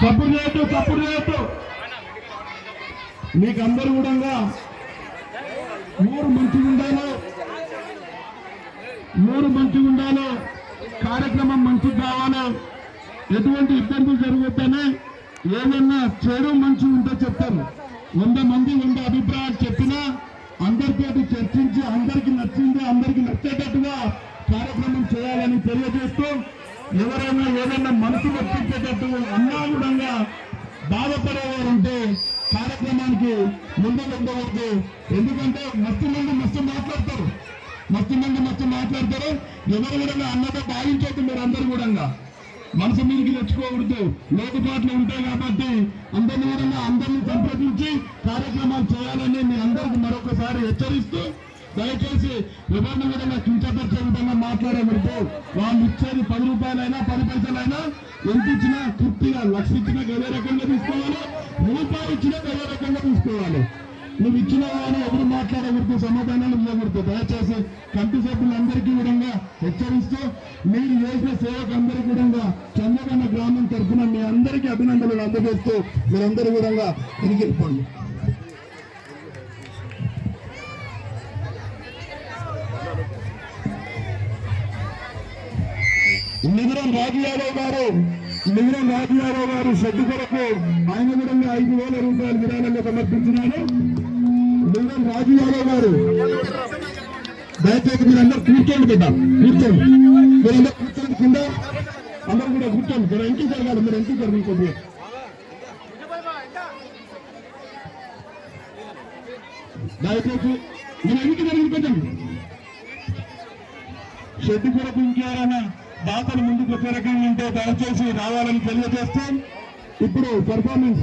తప్పుడు చేయొద్దు తప్పుడు చేయొద్దు మీకు అందరూ కూడా మూడు మంచిగా ఉండాలి. మూడు మంచిగా ఉండాలి. కార్యక్రమం మంచిగా కావాలి. ఎటువంటి ఇబ్బందులు జరుగుతానే ఏమన్నా చెడు మంచి ఉంటే చెప్తాను వంద మంది వంద అభిప్రాయాలు చెప్పినా అందరితోటి చర్చించి అందరికి నచ్చింది అందరికి నచ్చేటట్టుగా కార్యక్రమం చేయాలని తెలియజేస్తూ ఎవరైనా ఏదైనా మనసు నచ్చించేటట్టు అన్నా కూడా బాధపడేవారు ఉంటే కార్యక్రమానికి ముందు ఉండవద్దు. ఎందుకంటే మస్తు మంది మస్తు మాట్లాడతారు. మస్తు మంది మస్తు మాట్లాడతారు. ఎవరు కూడా అన్నతో భావించవద్దు మీరు అందరు కూడా. మనసు మీదకి తెచ్చుకోకూడదు. లోటుపాట్లు ఉంటాయి కాబట్టి అందరిని కూడా అందరినీ సంప్రదించి కార్యక్రమాలు చేయాలని మీ అందరికి మరొకసారి హెచ్చరిస్తూ దయచేసి ఎవరిని కూడా కించపరిచే విధంగా మాట్లాడకూడదు వాళ్ళు ఇచ్చేది పది రూపాయలైనా పది పైసలైనా ఎంత ఇచ్చినా తృప్తిగా లక్ష ఇచ్చినా గదే రకంగా తీసుకోవాలి రూపాయి ఇచ్చినా గదే రకంగా తీసుకోవాలి. నువ్వు ఇచ్చిన వాళ్ళు ఎవరు మాట్లాడకూడదు సమాధానాలు ఇవ్వకూడదు. దయచేసి కమిటీ సభ్యులందరికీ కూడా హెచ్చరిస్తూ మీరు చేసిన సేవకు అందరికీ కూడా చంద్రగన్న గ్రామం తరఫున మీ అందరికీ అభినందనలు అందజేస్తూ మీరందరూ కూడా తిరిగి వెళ్ళిపోండి నిగురం గారు నిగురం రాజుయాదవ్ గారు షెడ్ కొరకు ఆయన కూడా ఐదు వేల రూపాయలు విరాళంగా సమర్పించినారు. నిగురం రాజుయాదవ్ గారు దయచేసి మీరందరూ కూర్చోండి బిడ్డ కూర్చోండి. మీరందరూ కూర్చోండి కింద. అందరూ కూడా కూర్చోండి. మీరు ఎంకి జరగాలి మీరు ఎంకి జరగాలి దయచేసి మీరు ఎంకి జరిగింది పెట్టండి షెడ్ కొరకు ఇంకేమైనా దాతలు ముందుకు వచ్చే ఉంటే దయచేసి రావాలని తెలియజేస్తూ ఇప్పుడు పర్ఫార్మెన్స్